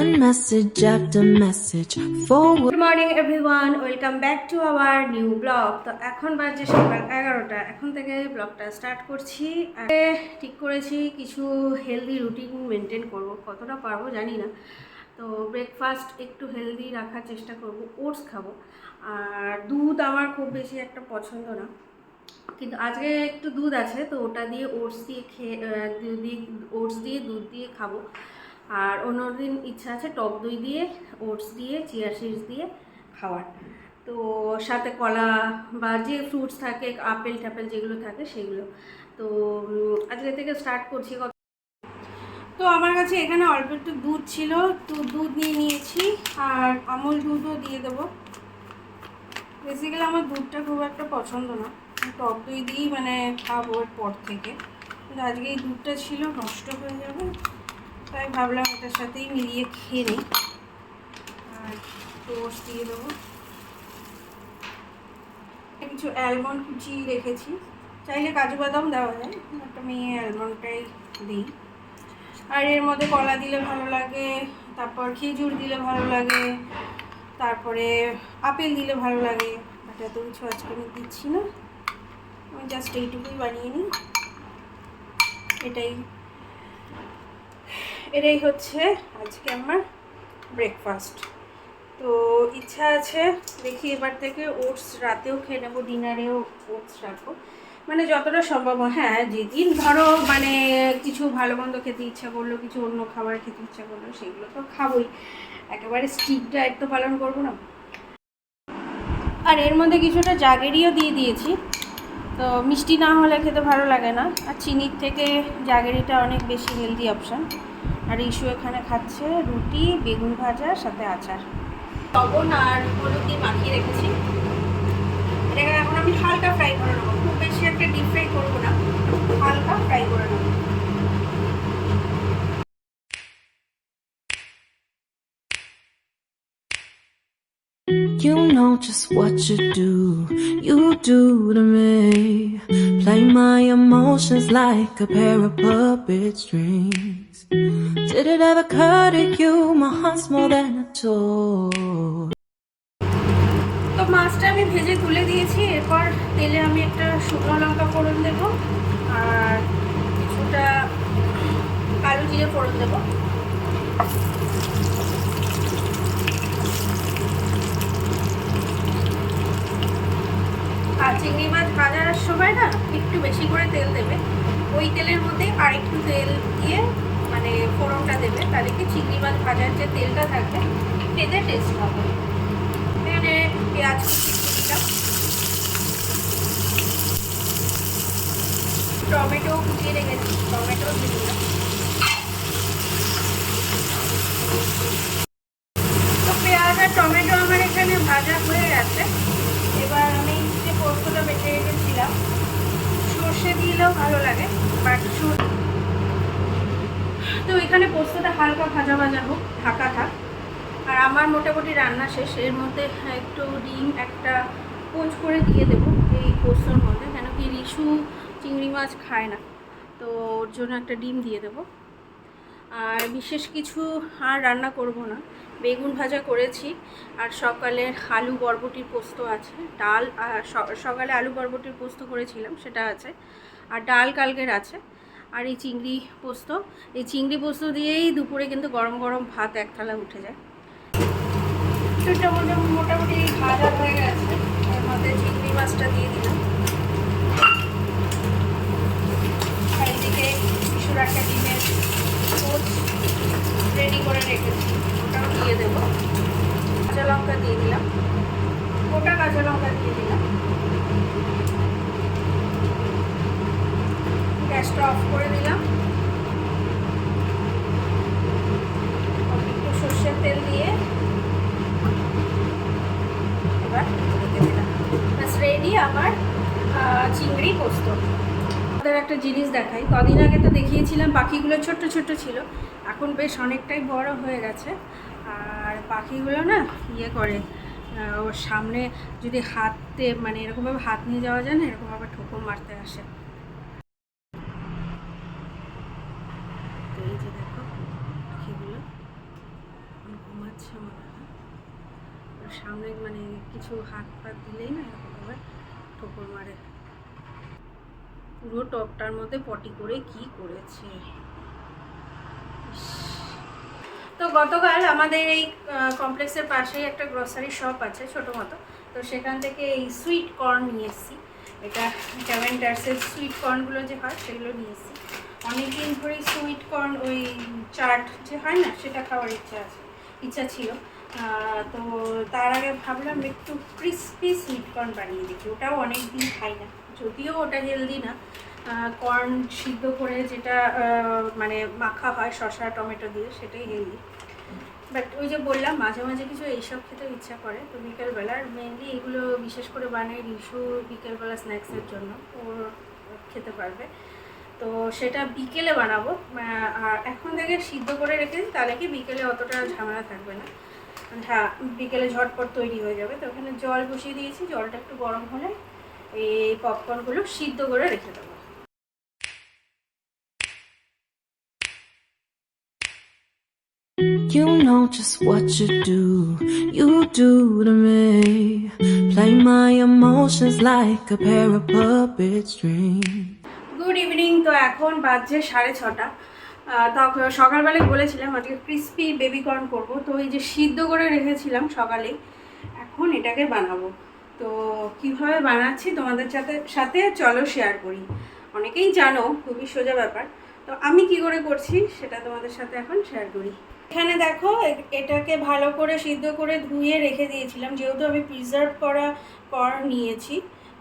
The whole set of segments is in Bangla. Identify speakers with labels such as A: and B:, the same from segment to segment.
A: Send message after message. Forward.
B: Good morning everyone welcome back to our new blog তো এখন বাজে সকাল এগারোটা। এখন থেকে ব্লগটা স্টার্ট করছি। ঠিক করেছি কিছু হেলদি রুটিন মেনটেন করব। কতটা পারব জানি না। তো ব্রেকফাস্ট একটু হেলদি রাখার চেষ্টা করব। ওটস খাব। আর দুধ আমার খুব বেশি একটা পছন্দ না। কিন্তু আজকে একটু দুধ আছে, তো ওটা দিয়ে ওটস দিয়ে খেয়ে ওটস দিয়ে দুধ দিয়ে খাব। আর অন্য দিন ইচ্ছা আছে টক দই দিয়ে, ওটস দিয়ে, চিয়া সিডস দিয়ে খাওয়ার। তো সাথে কলা বা যে ফ্রুটস থাকে, আপেল টাপেল যেগুলো থাকে সেগুলো। তো আজকে থেকে স্টার্ট করছি তো আমার কাছে এখানে অল্প একটু দুধ ছিল, তো দুধ নিয়ে নিয়েছি আর আমুল দুধও দিয়ে দেবো। বেসিক্যালি আমার দুধটা খুব একটা পছন্দ না। টক দই দিয়েই মানে খাব পর থেকে। কিন্তু আজকে এই দুধটা ছিল, নষ্ট হয়ে যাবে। তাই ভাবলাম এটার সাথেই মিলিয়ে খেয়ে নিই। আর টোস্ট দিয়ে দেবো। কিছু অ্যালমন্ড কুচি রেখেছি। চাইলে কাজু বাদাম দেওয়া যায়, একটা মেয়ে অ্যালমন্ডটাই দিই। আর এর মধ্যে কলা দিলে ভালো লাগে, তারপর খেজুর দিলে ভালো লাগে, তারপরে আপেল দিলে ভালো লাগে। বাট এত কিছু আজকে আমি দিচ্ছি না। আমি জাস্ট এইটুকুই বানিয়ে নিই। এটাই এটাই হচ্ছে আজকে আমার ব্রেকফাস্ট তো ইচ্ছা আছে, দেখি এবার থেকে ওটস রাতেও খেয়ে নেব ডিনারেও ওটস রাখব। মানে যতটা সম্ভব, হয়, যেদিন ধরো মানে কিছু ভালো মন্দ খেতে ইচ্ছা করল, কিছু অন্য খাবার খেতে ইচ্ছা করল, সেগুলো তো খাবোই। একেবারে স্ট্রিক্ট ডায়েট তো পালন করব না। আর এর মধ্যে কিছুটা জাগেরিও দিয়ে দিয়েছি। তো মিষ্টি না হলে খেতে ভালো লাগে না। আর চিনির থেকে জাগেরিটা অনেক বেশি হেলদি অপশান আর ইস্যু এখানে খাচ্ছে রুটি বেগুন ভাজা সাথে আচার। লবণ আর হলুদ দিয়ে মাখিয়ে রেখেছি। এটাকে এখন আমি হালকা ফ্রাই করে নেব। খুব বেশি একটা ডিপ ফ্রাই করব না। হালকা ফ্রাই করে নেব।
A: You know just what you do, you do to me. Play my emotions like a pair of puppet strings. Did it ever occur to you my heart's more than a toy?
B: তো মাছটা আমি ভেজে তুলে দিয়েছি, এরপর তেলে আমি একটা শুকনো লঙ্কা ফোড়ন দেবো আর কিছুটা কালো জিরে ফোড়ন দেবো আর চিংড়ি মাছ ভাজার সময় না একটু বেশি করে তেল দেবে ওই তেলের মধ্যে আর একটু তেল দিয়ে মানে ফোড়নটা দেবে, তাহলে কি চিংড়ি মাছ ভাজার যে তেলটা থাকবে খেতে টেস্ট হবে এখানে পেঁয়াজ কুচি দিলাম। টমেটো কুচিয়ে রেখেছি, টমেটো দিলাম। তো টমেটো আমার এখানে ভাজা হয়ে গেছে। এবার আমি যে বেটে রেখেছিলাম, সর্ষে দিলেও ভালো লাগে বাট তো এখানে পোস্তটা হালকা ভাজা ভাজা হোক, ঢাকা থাক। আর আমার মোটামুটি রান্না শেষ। এর মধ্যে একটু ডিম, একটা পোঞ্চ করে দিয়ে দেবো এই পোস্তর মধ্যে, কেন কি রিসু চিংড়ি মাছ খায় না। তো ওর জন্য একটা ডিম দিয়ে দেবো। আর বিশেষ কিছু আর রান্না করব না। বেগুন ভাজা করেছি, আর সকালে আলু বরবটির পোস্ত আছে। ডাল সকালে আলু বরবটির পোস্ত করেছিলাম, সেটা আছে। আর ডাল কালকের আছে। আর এই চিংড়ি পোস্ত, এই চিংড়ি পোস্ত দিয়েই দুপুরে কিন্তু গরম গরম ভাত এক থালা উঠে যায়। মোটামুটি ভাজা হয়ে গেছে, এর মধ্যে চিংড়ি মাছটা দিয়ে দিলাম। এদিকে কিছুর একটা ডিমের রেডি করে রেখেছি, ওটাও দিয়ে দেবো। কাঁচা লঙ্কা দিয়ে দিলাম। গোটা কাঁচা লঙ্কা দিয়ে দিলাম। গ্যাসটা অফ করে দিলাম। একটু সর্ষের তেল দিয়ে এবার ব্যাস রেডি আমার চিংড়ি পোস্ত। আমাদের একটা জিনিস দেখাই। কদিন আগে তো দেখিয়েছিলাম, পাখিগুলো ছোট্ট ছোট্ট ছিল। এখন বেশ অনেকটাই বড় হয়ে গেছে। আর পাখিগুলো না ইয়ে করে ওর সামনে যদি হাতে মানে এরকমভাবে হাত নিয়ে যাওয়া যায় না, এরকমভাবে ঠোকর মারতে আসে তো এই যে দেখো পাখিগুলো এখন ঘুমাচ্ছে মনে হয় ওর সামনে মানে কিছু হাত পাত দিলেই না এরকমভাবে ঠোকর মারে। পুরো টপটার মধ্যে পটি করে কি করেছে? তো গতকাল আমাদের এই কমপ্লেক্সের পাশেই একটা গ্রসারি শপ আছে ছোটো মতো। তো সেখান থেকে এই সুইট কর্ন নিয়ে এসেছি। এটা ক্যাভেন্ডার্সের সুইট কর্নগুলো যে হয় সেগুলো নিয়ে এসেছি। অনেকদিন ধরেই সুইট কর্ন ওই চাট যে হয় না সেটা খাওয়ার ইচ্ছা আছে। ইচ্ছা ছিল। তো তার আগে ভাবলাম একটু ক্রিসপি সুইট কর্ন বানিয়ে দেখি। ওটাও অনেক দিন খাই না। যদিও ওটা হেলদি না কর্ন সিদ্ধ করে যেটা মানে মাখা হয় শসা, টমেটো দিয়ে, সেটাই হেলদি বাট ওই যে বললাম, মাঝে মাঝে কিছু এইসব খেতে ইচ্ছা করে। তো বিকেলবেলা আর মেনলি এগুলো বিশেষ করে বানাই রিসু বিকেলবেলা স্ন্যাক্সের জন্য। ও খেতে পারবে। তো সেটা বিকেলে বানাবো আর এখন থেকে সিদ্ধ করে রেখেছি তাহলে কি বিকেলে অতটা ঝামেলা থাকবে না হ্যাঁ বিকেলে ঝটপট তৈরি হয়ে যাবে তো ওখানে জল বসিয়ে দিয়েছি জলটা একটু গরম হলে এই পপকর্নগুলো সিদ্ধ করে রেখে দেবো
A: You know just what you do, you do to me. Play my emotions like a pair of puppet strings.
B: Good evening. তো এখন বাজছে সাড়ে ছটা। তখন সকালবেলায় বলেছিলাম আজকে ক্রিস্পি বেবি কর্ন করব। তো এই যে সিদ্ধ করে রেখেছিলাম সকালেই, এখন এটাকে বানাবো। তো কীভাবে বানাচ্ছি তোমাদের সাথে সাথে চলো শেয়ার করি। অনেকেই জানো, খুবই সোজা ব্যাপার। তো আমি কি করে করছি সেটা তোমাদের সাথে এখন শেয়ার করি। এখানে দেখো এটাকে ভালো করে সিদ্ধ করে ধুয়ে রেখে দিয়েছিলাম। যেহেতু আমি প্রিজার্ভ করা কর্ন নিয়েছি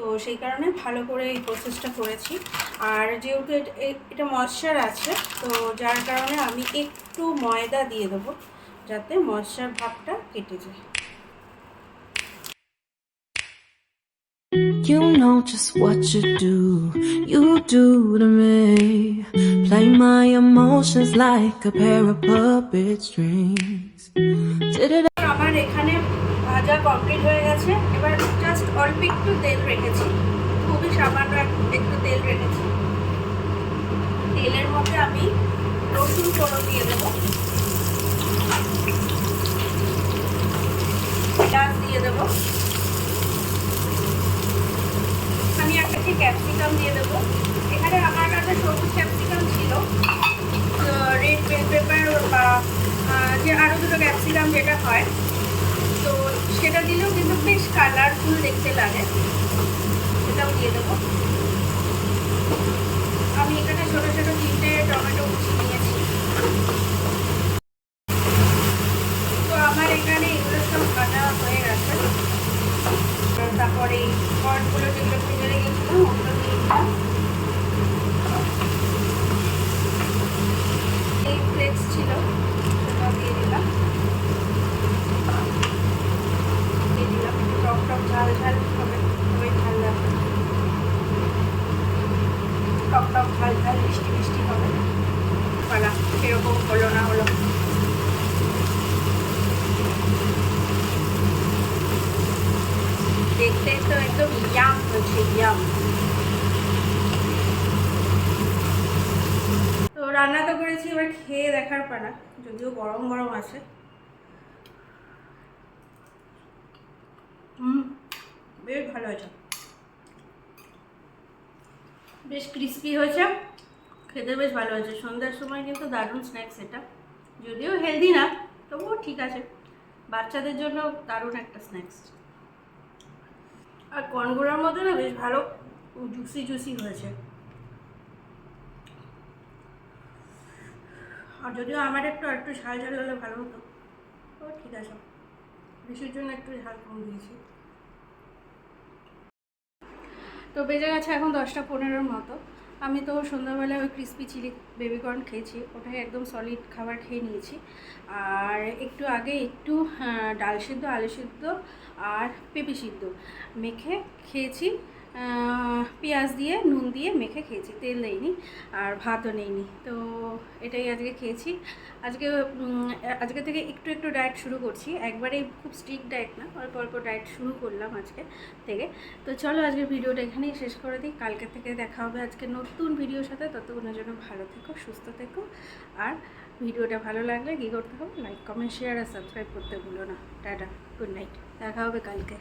B: তো সেই কারণে ভালো করে এই প্রসেসটা করেছি আর যেহেতু এটা ময়শ্চার আছে তো যার কারণে আমি একটু ময়দা দিয়ে দেবো যাতে ময়শ্চার ভাবটা কেটে যায়
A: You know just what you do, you do to me. Play my emotions like a pair of puppet strings.
B: আমার এখানে ভাজা কমপ্লিট হয়ে গেছে। এবার জাস্ট অল্প একটু তেল রেখেছি। খুবই সামান্য একটু তেল রেখেছি। তেলের মধ্যে আমি রসুন ফোড়ন দিয়ে দেবো। পেঁয়াজ দিয়ে দেবো। আমি একটা ক্যাপসিকাম দিয়ে দেবো। এখানে আমার কাছে সবুজ ক্যাপসিকাম ছিল। রেড বেল পেপার বা যে আরও দুটো ক্যাপসিকাম যেটা হয় দিলেও কিন্তু বেশ কালারফুল দেখতে লাগে। সেটাও দিয়ে দেবো। আমি এখানে ছোটো ছোটো তিনটে টমেটো কুচি নিয়েছি। তো আমার এখানে এগুলো সব কাটা হয়ে গেছে। তারপরে এই কর্নগুলো যেগুলো ভেজে রেখেছিলাম, ওগুলো দিয়ে দিলাম এই ফ্লেক্স ছিল সেটা দিয়ে দিলাম দিয়ে দিলাম একটু টক টক ঝাল ঝাল হবে খুবই ভালো লাগবে টক টক ঝাল ঝাল মিষ্টি মিষ্টি হবে পালা সেরকম হলো না হলো। দেখতে তো একদম ইয়াম হচ্ছে, ইয়াম। তো রান্না তো করেছি, এবার খেয়ে দেখার পালা, যদিও গরম গরম আছে। হুম বেশ ভালো হয়েছে। বেশ ক্রিস্পি হয়েছে। খেতে বেশ ভালো হয়েছে। সন্ধ্যার সময় কিন্তু দারুণ স্ন্যাক্স এটা। যদিও হেলদি না, তবুও ঠিক আছে। বাচ্চাদের জন্য দারুণ একটা স্ন্যাক্স আর কর্নগুলোর মধ্যে না বেশ ভালো জুসি জুসি হয়েছে। আর যদিও আমার একটু একটু ঝাল ঝাল হলে ভালো হতো ও ঠিক আছে। বেশির জন্য একটু ঝাল কম দিয়েছি। তো বেজে গেছে এখন দশটা পনেরোর মতো। আমি তো সন্ধ্যাবেলায় ওই ক্রিস্পি চিলি বেবিকর্ন খেয়েছি, ওটাই একদম সলিড খাবার খেয়ে নিয়েছি। আর একটু আগে একটু ডাল সিদ্ধ, আলু সিদ্ধ আর পেঁপে সিদ্ধ মেখে খেয়েছি। পেঁয়াজ দিয়ে, নুন দিয়ে মেখে খেয়েছি। তেল দেইনি আর ভাতও নেইনি। তো এটাই আজকে খেয়েছি। আজকে আজকে থেকে একটু একটু ডায়েট শুরু করছি। একবারে খুব স্ট্রিক্ট ডায়েট না, অল্প অল্প ডায়েট শুরু করলাম আজকে থেকে। তো চলো আজকের ভিডিওটা এখানেই শেষ করে দিই। কালকে থেকে দেখা হবে আজকে নতুন ভিডিওর সাথে। ততক্ষণের জন্য ভালো থেকো, সুস্থ থেকো। আর ভিডিওটা ভালো লাগলে কী করতে হবে? লাইক কমেন্ট শেয়ার আর সাবস্ক্রাইব করতে ভুলো না। টাটা গুড নাইট দেখা হবে কালকে।